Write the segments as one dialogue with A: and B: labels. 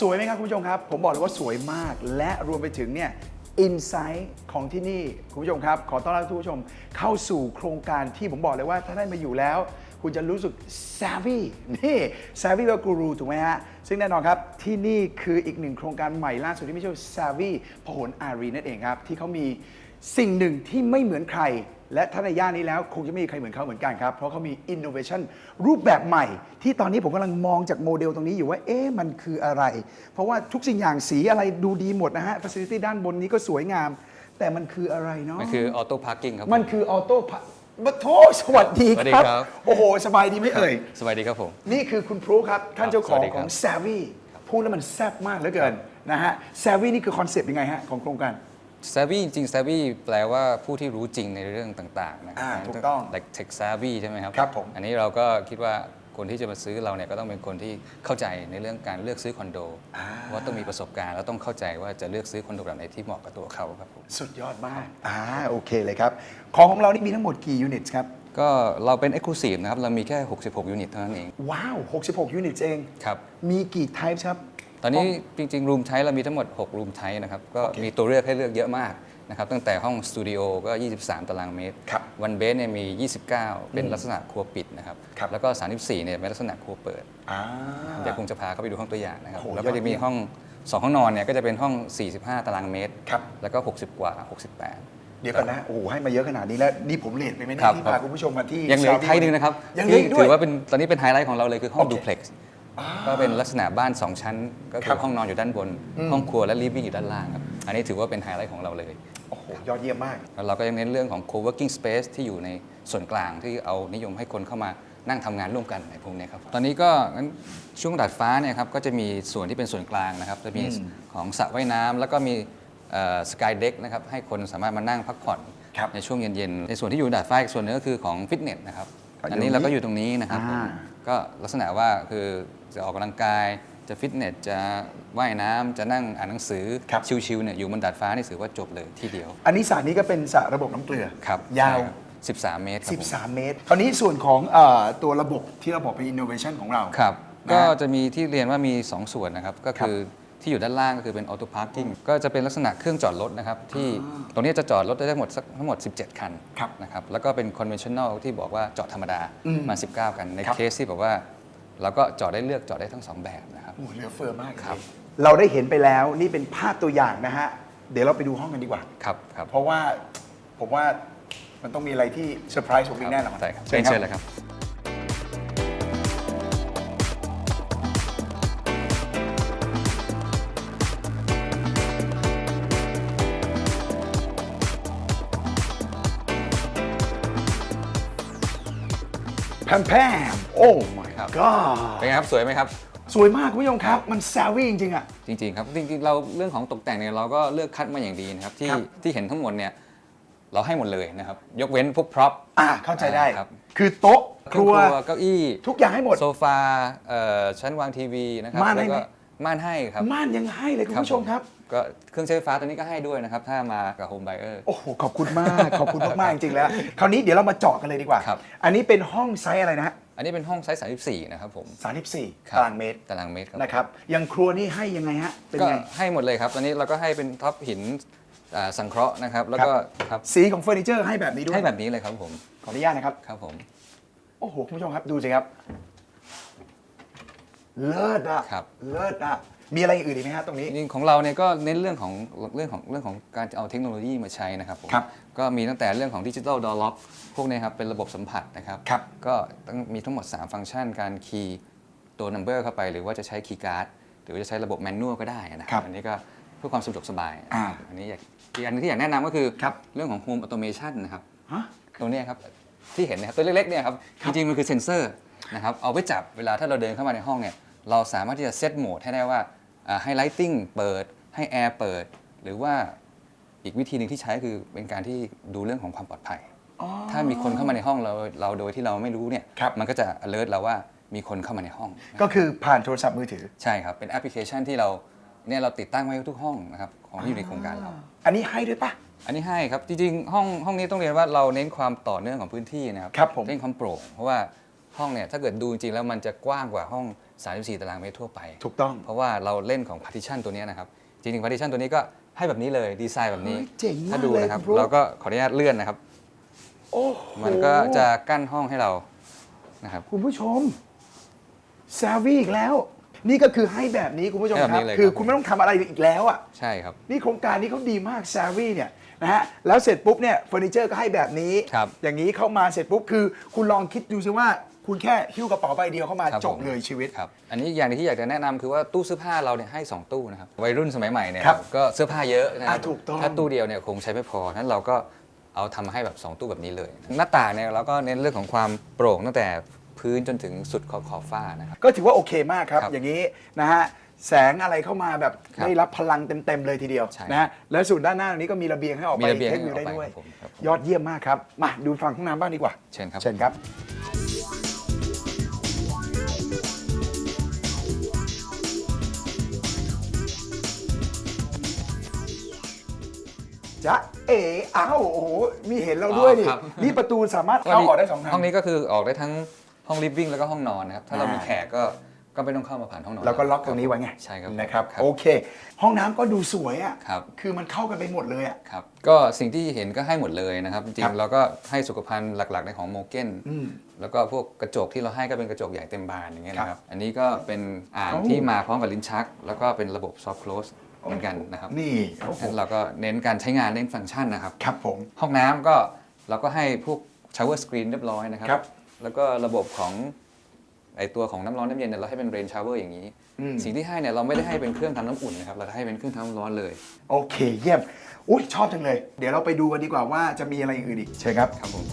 A: สวยไหมครับคุณผู้ชมครับ ผมบอกเลยว่าสวยมาก และรวมไปถึงเนี่ยอินไซต์ของที่นี่คุณผู้ชมครับ ขอต้อนรับทุกผู้ชมเข้าสู่โครงการที่ผมบอกเลยว่าถ้าได้มาอยู่แล้ว คุณจะรู้สึก savvy นี่ savvy ว่ากูรูถูกไหมฮะ ซึ่งแน่นอนครับ ที่นี่คืออีกหนึ่งโครงการใหม่ล่าสุดที่ไม่ใช่ savvy พหลอารีนั่นเองครับ ที่เขามี สิ่งหนึ่งที่ไม่เหมือนใคร และถ้าในย่านนี้แล้วคงจะไม่มีใครเหมือนเขาเหมือนกันครับ เพราะเขามี innovation รูปแบบใหม่ ที่ตอนนี้ผมกำลังมองจากโมเดลตรงนี้อยู่ว่า เอ๊ะมันคืออะไร เพราะว่าทุกสิ่งอย่างสีอะไรดูดีหมดนะฮะ facility ด้านบนนี้ก็สวยงาม แต่มันคืออะไรเนาะ
B: มันคือออโต้พาร์กิ้งครับ
A: มันคือออโต้บัโทสวัสดี
B: สวัสดี
A: ครับ
B: ครับ
A: โอ้โห สบายดีไหมเอ่ย
B: สวัสดีครับผม
A: นี่คือคุณพรูครับ ท่านเจ้าของ
B: สวัสดี
A: ข
B: ครั
A: อง
B: บ
A: Savvy พูดแล้วมันแซ่บมากเหลือเกินนะฮะ Savvy นี่คือคอนเซปต์ยังไงฮะของโครงการ
B: savvy จริงๆ savvy แปลว่าผู้ที่รู้จริงในเรื่องต่างๆนะครั
A: อ่าถูกต้อง
B: like tech savvy ใช่ไหมครับ
A: ครับผม
B: อันนี้เราก็คิดว่าคนที่จะมาซื้อเราเนี่ยก็ต้องเป็นคนที่เข้าใจในเรื่องการเลือกซื้อคอนโดว่าต้องมีประสบการณ์แล้วต้องเข้าใจว่าจะเลือกซื้อคอนโดแบบไหนที่เหมาะกับตัวเขาครับผม
A: สุดยอดมากอ่าโอเคเลยครับ ของของเรานี่มีทั้งหมดกี่ยูนิตครับ
B: ก็เราเป็น exclusive นะครับ เรามีแค่ 66 ยูนิตเท่านั้นเอง
A: ว้าว 66 ยูนิตเอง
B: ครับ
A: มีกี่ types ครับ
B: ต อนนี้จริงๆรูมไทเรามีทั้งหมด 6 รูมไทนะครับ ก็มีตัวเลือกให้เลือกเยอะมากนะครับตั้งแต่ห้องสตูดิโอก็ 23 ตารางเมตร
A: ครับ
B: วันเบสเนี่ยมี 29 เป็นลักษณะครัวปิดนะครับ
A: ครับ
B: แล้วก็ 34 เนี่ยเป็นลักษณะครัวเปิด
A: อ่า
B: เดี๋ยวคงจะพาเข้าไปดูห้องตัวอย่างนะครับ
A: โอ้โห
B: แล้วก็
A: ยอ
B: จะ
A: ด
B: มี
A: เยี่ยม
B: ห้อง 2 ห้องนอนเนี่ยก็จะเป็นห้อง 45 ตารางเมตร
A: ครับ
B: แล้วก็ 60 กว่า 68
A: เดี๋ยวกันนะ โอ้โห ให้มาเยอะขนาดนี้แล้ว นี่ผมเลทไปไหมเนี่
B: ครั
A: ย
B: บ
A: ที่พาคุณผู้ชมมาที่
B: ยังเหลืออีก
A: Savvy
B: ไทยหนึ่งนะครับ
A: ยังเหลือ
B: ที่
A: อีกด้ว
B: ถื
A: ย
B: อว่าเป็นตอนนี้เป็นไฮไลท์ของเราเลยคือห้อง
A: โอเค
B: ดูเพล็กซ์ ก็เป็นลักษณะบ้าน 2 ชั้น ก็คื
A: ครั
B: อบห้องนอนอยู่ด้านบนห้องครัวและลิฟวิ่งอยู่ด้านล่างครับ อันนี้ถือว่าเป็นไฮไลท์ของเราเลย
A: โอ้โหยอดเยี่ยมมาก
B: แล้วเราก็ยังเน้นเรื่องของ co-working space ที่อยู่ในส่วนกลางที่เอานิยมให้คนเข้ามานั่งทำงานร่วมกันในพวกเนี้ยครับ ตอนนี้ก็งั้นช่วงดาดฟ้าเนี่ยครับก็จะมีส่วนที่เป็นส่วนกลางนะครับ จะมีของสระว่ายน้ำแล้วก็มีสกายเด็กนะครับให้คนสามารถมานั่งพักผ่อน
A: ครับ
B: ในช่วงเย็นๆ ในส่วนที่อยู่ดาดฟ้าอีกส่วนหนึงก็คือของฟิตเนสนะครับ
A: ก็อยู่
B: อันนี้เราก็อยู่ตรงนี้นะครับ
A: อ่า
B: ก็ลักษณะว่าคือ จะออกกำลังกาย จะฟิตเนส จะว่ายน้ำจะนั่งอ่านหนังสือ
A: ครับ
B: ชิลๆเนี่ยอยู่บนดาดฟ้านี่ถือว่าจบเลยทีเดียว
A: อันนี้สระนี้ก็เป็นสระระบบน้ำเกลือ
B: ครับ
A: ยาว
B: ใช่ครับ13 เมตรครับผม
A: 13 เมตร คราวนี้ส่วนของเออตัวระบบที่เราบอกเป็น innovation ของเรา
B: ครับ
A: นะ
B: ก็จะมีที่เรียนว่ามี 2 ส่วนนะครับ ก็คือที่อยู่ด้านล่างก็คือเป็นออโต้พาร์กิ้งก็จะเป็นลักษณะเครื่องจอดรถนะครับ ที่ตรงนี้จะจอดรถได้ทั้งหมดสักทั้งหมด 17 คัน
A: ครับ
B: นะครับแล้วก็เป็นคอนเวนชั่นแนลที่บอกว่าจอดธรรมดา
A: อืม
B: มา 19กัน ใน
A: ครับ
B: เคสที่บอกว่า เราก็จอดได้เลือกจอดได้ทั้งสองแบบนะครับ
A: โอ้โหเหลือเฟือมาก
B: ครับ
A: เราได้เห็นไปแล้วนี่เป็นภาพตัวอย่างนะฮะ เดี๋ยวเราไปดูห้องกันดีกว่า
B: ครับครับ
A: เพราะว่าผมว่ามันต้องมีอะไรที่เซอร์ไพรส์ผมอีกแน่นอน
B: ใช่ครับ
A: เชิ
B: เชิ
A: ญ
B: ญ
A: ค
B: เชิ
A: รั
B: ญ
A: บ
B: เลยครับ
A: แพมแพมโอ้ my
B: ครับ
A: god
B: เป็นไงครับสวยไหมครับ
A: สวยมากคุณผู้ชมครับ มันแซววี่จริงๆอะ
B: จริงๆครับ จริงๆ เราเรื่องของตกแต่งเนี่ยเราก็เลือกคัดมาอย่างดีนะครับ ที่
A: ครับ
B: ที่เห็นทั้งหมดเนี่ยเราให้หมดเลยนะครับ ยกเว้นพวกพร็อพ
A: อ่าเข้าใจได้
B: ครับ
A: คือโต๊ะครัว
B: เก้าอี้
A: ทุกอย่างให้หมด
B: โซฟาเอ่อชั้นวางทีวีนะครับ
A: ม่านให้
B: แล้ว
A: ไหม
B: ก็ ม่านให้ครับ
A: ม่านยังให้เลยคุณผู้ชมครับ
B: ก็เครื่องใช้ไฟฟ้าตัวนี้ก็ให้ด้วยนะครับ ถ้ามากับโฮมไบเออร์
A: โอ้โห ขอบคุณมาก ขอบคุณมาก ๆ จริง ๆ แล้ว คราวนี้เดี๋ยวเรามาเจาะกันเลยดีกว่า
B: ครับ
A: อันนี้เป็นห้องไซส์อะไรนะฮะ
B: อันนี้เป็นห้องไซส์34 นะครับผม
A: 34
B: คบ
A: ตารางเมตร
B: ตารางเมตรครับ
A: นะครับยังครัวนี่ให้ยังไงฮะ เป็น
B: ก็
A: ไง
B: ให้หมดเลยครับ ตอนนี้เราก็ให้เป็นท็อปหินอ่าสังเคราะห์นะครับ แล้วก็ครับ
A: สีของเฟอร์นิเจอร์ให้แบบนี้ด้วย
B: ให้แบบนี้เลยครับผม
A: ขออนุญาตนะครับ
B: ครับผม
A: โอ้โห คุณผู้ชมครับ ดูสิครับ เลิศอะ
B: ครับ
A: เลิศอะมีอะไรอื่นอีกไหมฮะตรงนี้
B: จริงๆของเราเนี่ยก็เน้นเรื่องของเรื่องของเรื่องของการเอาเทคโนโลยีมาใช้นะครับผม
A: ครับ
B: ก็มีตั้งแต่เรื่องของดิจิ t a ลดอ r ล็อกพวกเนี้ครับเป็นระบบสัมผัสนะครับ
A: ครับ
B: ก็ต้องมีทั้งหมด 3 ฟังก์ชันการคีย์ตัว number เข้าไป หรือว่าจะใช้คีย์การ์ดหรือว่าจะใช้ระบบแมนนวลก็ได้นะค
A: ครั
B: รับบอันนี้ก็เพื่อความสะดวกสบาย
A: อ่า
B: อันนี้อยากอีกอันหนึงที่อยากแนะนำก็คือ
A: ครับ
B: เรื่องของ Home Automation นะครับ
A: ฮะ
B: ตรงเนี้ยครับที่เห็นนะครับตัวเล็กๆเนี่ยครับจริงๆมันคือเซ็นเซอร์นะครับเอาไว้จับเวลาถ้าเราเดินเข้ามาในห้องเนี่ย เราสามารถที่จะเซตโหมดให้ได้ว่าอ่าให้ไลติ้งเปิดให้แอร์เปิด หรือว่าอีกวิธีหนึ่งที่ใช้คือเป็นการที่ดูเรื่องของความปลอดภัย
A: อ๋อ
B: ถ้ามีคนเข้ามาในห้องเราเราโดยที่เราไม่รู้เนี่ย
A: ครับ
B: มันก็จะ alert เราว่ามีคนเข้ามาในห้อง
A: ก็คือผ่านโทรศัพท์มือถือ
B: ใช่ครับ เป็นแอปพลิเคชันที่เราเนี่ยเราติดตั้งไว้ทุกห้องนะครับของที่อยู่ในโครงการเรา
A: อันนี้ให้ด้วยปะ
B: อันนี้ให้ครับ จริงๆ ห้องห้องนี้ต้องเรียนว่าเราเน้นความต่อเนื่องของพื้นที่นะครับ
A: ครับผม
B: เน้นความโปร่งเพราะว่า ห้องเนี่ยถ้าเกิดดูจริงๆ แล้วมันจะกว้างกว่าห้อง 34 ตารางเมตรทั่วไป
A: ถูกต้อง
B: เพราะว่าเราเล่นของ partition ตัวเนี้ยนะครับ จริงๆ partition ตัวนี้ก็ให้แบบนี้เลยดีไซน์แบบนี้
A: เฮ้ยเจ๋งมาก
B: ถ้าดูนะครับ
A: เลยคุณฟลุ๊ก
B: เราก็ขออนุญาตเลื่อนนะครับ
A: โอ้โห
B: มันก็จะกั้นห้องให้เรานะครับ
A: คุณผู้ชมซาวีอีกแล้ว นี่ก็คือให้แบบนี้คุณผู้ชม
B: ให้
A: ค
B: แบบนี้
A: รับ
B: เลย
A: คือ
B: ครับ
A: คุณไม่ต้องทำอะไรอีกแล้วอะ
B: ใช่ครับ
A: นี่โครงการนี้เขาดีมากซาวีเนี่ยนะฮะแล้วเสร็จปุ๊บเนี่ยเฟอร์นิเจอร์ก็ให้แบบนี้
B: ครับ
A: อย่างนี้เข้ามาเสร็จปุ๊บคือ คุณลองคิดดูซิว่า คุณแค่หิ้วกระเป๋าใบเดียวเข้ามา
B: ครับ
A: จบ
B: ผม
A: เลยชีวิต
B: ครับอันนี้อย่างหนึงที่อยากจะแนะนำคือว่าตู้เสื้อผ้าเราเนี่ยให้ 2 ตู้นะครับวัยรุ่นสมัยใหม่เนี่ย
A: ครับ
B: ก็เสื้อผ้าเยอะนะครั
A: อ่าถูกต้อง
B: ถ้าตู้เดียวเนี่ยคงใช้ไม่พอนั้นเราก็เอาทำให้แบบ 2 ตู้แบบนี้เลย หน้าต่างเนี่ยเราก็เน้นเรื่องของความโปร่งตั้งแต่พื้นจนถึงสุดขอบขอบฝ้านะครับ
A: ก็ถือว่าโอเคมากครับ
B: ครับ
A: อย่างนี้นะฮะแสงอะไรเข้ามาแบบ
B: ครับ
A: ได้รับพลังเต็มๆเลยทีเดียว
B: ใช่
A: นะฮะแล้วส่วนด้านหน้าตรงนี้ก็มีระเบียงให้ออก
B: มี
A: ไประ
B: เบียง
A: เท
B: ให้
A: ควิว
B: ออก
A: ได้
B: ไป
A: ด้วย
B: ครับผมครับผม
A: ยอดเยี่ยมมากครับ มาดูฝั่งห้องน้ำบ้างดีกว่า
B: เชิญครับ
A: เชิญครับ จ๊ะเอ๋อ้าวโอ้โหมีเห็นเราด้วยดิ
B: อ๋อครับ
A: นี่ประตูสามารถเข้าออกได้สองทาง
B: ห้องนี้ก็คือออกได้ทั้งห้องลิฟวิ่งแล้วก็ห้องนอนนะครับ ถ้าเรา
A: อ่ามี
B: มีแขกก็ก็ไม่ต้องเข้ามาผ่านห้องนอน
A: แล้วก็ล็อกตรงนี้ไว้ไง
B: ใช่ครับ
A: นะครับ
B: ครับ
A: โอเค ห้องน้ำก็ดูสวยอะ
B: ครับ
A: คือมันเข้ากันไปหมดเลยอะ
B: ครับ ก็สิ่งที่เห็นก็ให้หมดเลยนะครับ จริ
A: ครั
B: ง
A: บ
B: ๆเราก็ให้สุขภัณฑ์หลักๆ ในของโมเกน
A: อืม
B: แล้วก็พวกกระจกที่เราให้ก็เป็นกระจกใหญ่เต็มบานอย่างเงี้ย
A: ครับ
B: นะครับ อันนี้ก็เป็นอ่าง
A: โอ้
B: ที่มาพร้อมกับลิ้นชัก แล้วก็เป็นระบบซอฟ t c คล s เหมือนกันนะครับ
A: นี่โอ้โห
B: งั้นเราก็เน้นการใช้งานเน้นฟังก์ชันนะครับ
A: ครับผม
B: ห้องน้ำก็เราก็ให้พวกชาวเวอร์สกรีนเรียบร้อยนะครับ
A: ครับ
B: แล้วก็ระบบของไอตัวของน้ำร้อนน้ำเย็นเนี่ยเราให้เป็นเรนชาวเวอร์อย่างนี้
A: อืม
B: สิ่งที่ให้เนี่ยเราไม่ได้ให้เป็นเครื่องทำน้ำอุ่นนะครับเราให้เป็นเครื่องทำน้ำร้อนเลย
A: โอเคเยี่ยม อุ้ยชอบจังเลย เดี๋ยวเราไปดูกันดีกว่าว่าจะมีอะไรอื่นอีก เชิญครับ
B: ครับผม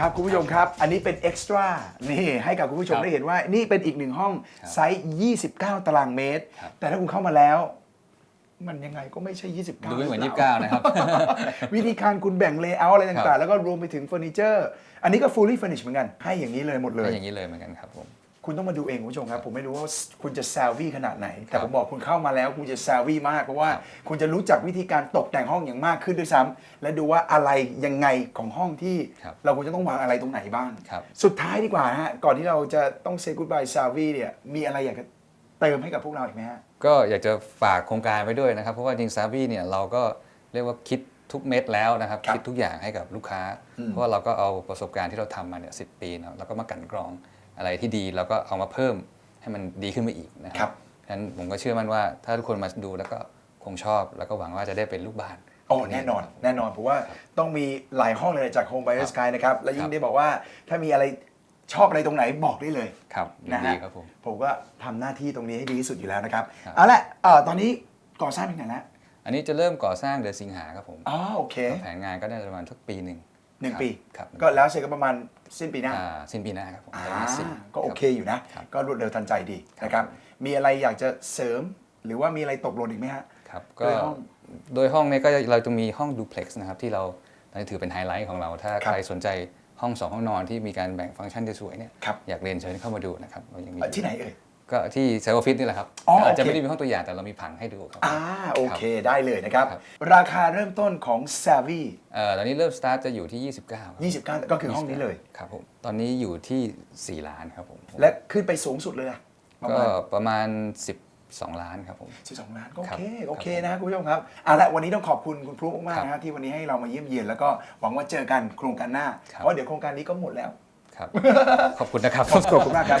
A: ครับคุณผู้ชมครับ อันนี้เป็นเอ็กซ์ตร้านี่ให้กับคุณผู้ชม
B: ครับ
A: ได้เห็นว่า นี่เป็นอีกหนึ่งห้อง
B: ครับ
A: ไซส์ 29 ตารางเมตร
B: ครับ
A: แต่ถ้าคุณเข้ามาแล้ว มันยังไงก็ไม่ใช่ 29
B: ดูไม่เหมือน
A: รื
B: ยี่
A: ป
B: สิบ
A: ล่
B: เก้านะครับ
A: วิธีการคุณแบ่งเลเยอร์อะไร
B: ครั
A: ต่างๆ
B: บ
A: แล้วก็รวมไปถึงเฟอร์นิเจอร์ อันนี้ก็ fully furnished เหมือนกัน ให้อย่างนี้เลยหมดเลย
B: เป็นอย่างนี้เลยเหมือนกันครับผม
A: คุณต้องมาดูเองคุณผู้ชมครับ ผมไม่รู้ว่าคุณจะแซลวี่ขนาดไหน แต่
B: ครับ
A: ผมบอกคุณเข้ามาแล้วคุณจะแซลวี่มากเพราะว่าคุณจะรู้จักวิธีการตกแต่งห้องอย่างมากขึ้นด้วยซ้ำและดูว่าอะไรยังไงของห้องที่
B: ครับ
A: เราควรจะต้องวางอะไรตรงไหนบ้าง
B: ครับ
A: สุดท้ายดีกว่าฮะก่อนที่เราจะต้องเซ y g กู d บายซาวีเนี่ยมีอะไรอยากจะเติมให้กับพวกเราอีกไหมฮะ
B: ก็อยากจะฝากโครงการไว้ด้วยนะครับ เพราะว่าจริงซาวีเนี่ยเราก็เรียกว่าคิดทุกเม็ดแล้วนะครับ
A: ครับ
B: คิดทุกอย่างให้กับลูกค้า
A: อืม
B: เพราะว่าเราก็เอาประสบการณ์ที่เราทำมาเนี่ยสิปีเนาะแล้วก็มากลันกรอง อะไรที่ดีเราก็เอามาเพิ่มให้มันดีขึ้นไปอีกนะค
A: ครั
B: รับบฉะนั้นผมก็เชื่อมั่นว่าถ้าทุกคนมาดูแล้วก็คงชอบ แล้วก็หวังว่าจะได้เป็นลูกบ้าน
A: โอ้แน่นอนแน่นอนเพราะว่าต้องมีหลายห้องเลยจาก Home by the Sky นะครับ และยิ่
B: ค
A: ง
B: รับ
A: ได้บอกว่าถ้ามีอะไรชอบอะไรตรงไหนบอกได้เลย
B: ครับยิน
A: นะ
B: ดี
A: ฮะ
B: ครับผม
A: ผมก็ทำหน้าที่ตรงนี้ให้ดีที่สุดอยู่แล้วนะครับ
B: ครับ
A: เอาละเอ่อตอนนี้ก่อสร้างเป็นไงแล้ว
B: อันนี้จะเริ่มก่อสร้างเดือนสิงหาครับผม
A: อ๋อโอเค
B: แผนงานก็ได้ประมาณสักปีหนึ่ง
A: หนึ่ง
B: ครับ
A: ปี
B: ครับ
A: ก็แล้วเสร็จก็ประมาณสิ้นปีหน้า
B: อ่าสิ้นปีหน้าครับผม
A: อ่า
B: ไตรมาสสี่
A: ก็โอเคอยู่นะ
B: ครับ
A: ก็รวดเร็วทันใจดี
B: ครับ
A: นะครับ มีอะไรอยากจะเสริม หรือว่ามีอะไรตกหล่นอีกไหมฮะ
B: ครับ
A: โด
B: ก็
A: ยห้อง
B: โดยห้องเนี้ก็เราจะมีห้องดูเพล็กซ์นะครับที่เราตอนนี้ถือเป็นไฮไลท์ของเรา ถ้า
A: ครับ
B: ใครสนใจห้องสองห้องนอนที่มีการแบ่งฟังก์ชันที่สวยเนี่ย
A: ครับ
B: อยากเรียนเชิญเข้ามาดูนะครับเรายังมี
A: เอ่อที่ไหนเอ่ย
B: ก็ที่เซลล์ฟิตนี่แหละครับ
A: อ๋อ
B: อาจจะ
A: โอเค
B: ไม่ได้มีห้องตัวอย่างแต่เรามีผังให้ดูครับ
A: อ่าโอเคได้เลยนะครับ
B: ครับ
A: ราคาเริ่มต้นของ Savvy
B: เอ่อตอนนี้เริ่มสตาร์ทจะอยู่ที่ 29ครับ
A: 29 ก็คือห้องนี้เลย
B: ครับผมตอนนี้อยู่ที่ 4 ล้านครับผม
A: และขึ้นไปสูงสุดเลยอะประ
B: ก็
A: มาณ
B: ประมาณ 12 ล้านครับผม
A: 12 ล้านก็โอ
B: ครับ
A: เคโอเค
B: ครับ
A: นะคุณผู้ชมครับเอาละวันนี้ต้องขอบคุณคุณพลุมาก
B: ครับ
A: ๆนะฮะที่วันนี้ให้เรามาเยี่ยมเยียนแล้วก็หวังว่าเจอกันโครงการหน้า
B: ครับ
A: เพราะว่าเดี๋ยวโครงการนี้ก็หมดแล้ว
B: ครับ ขอบคุณนะครับ
A: ขอบคุณมากครับ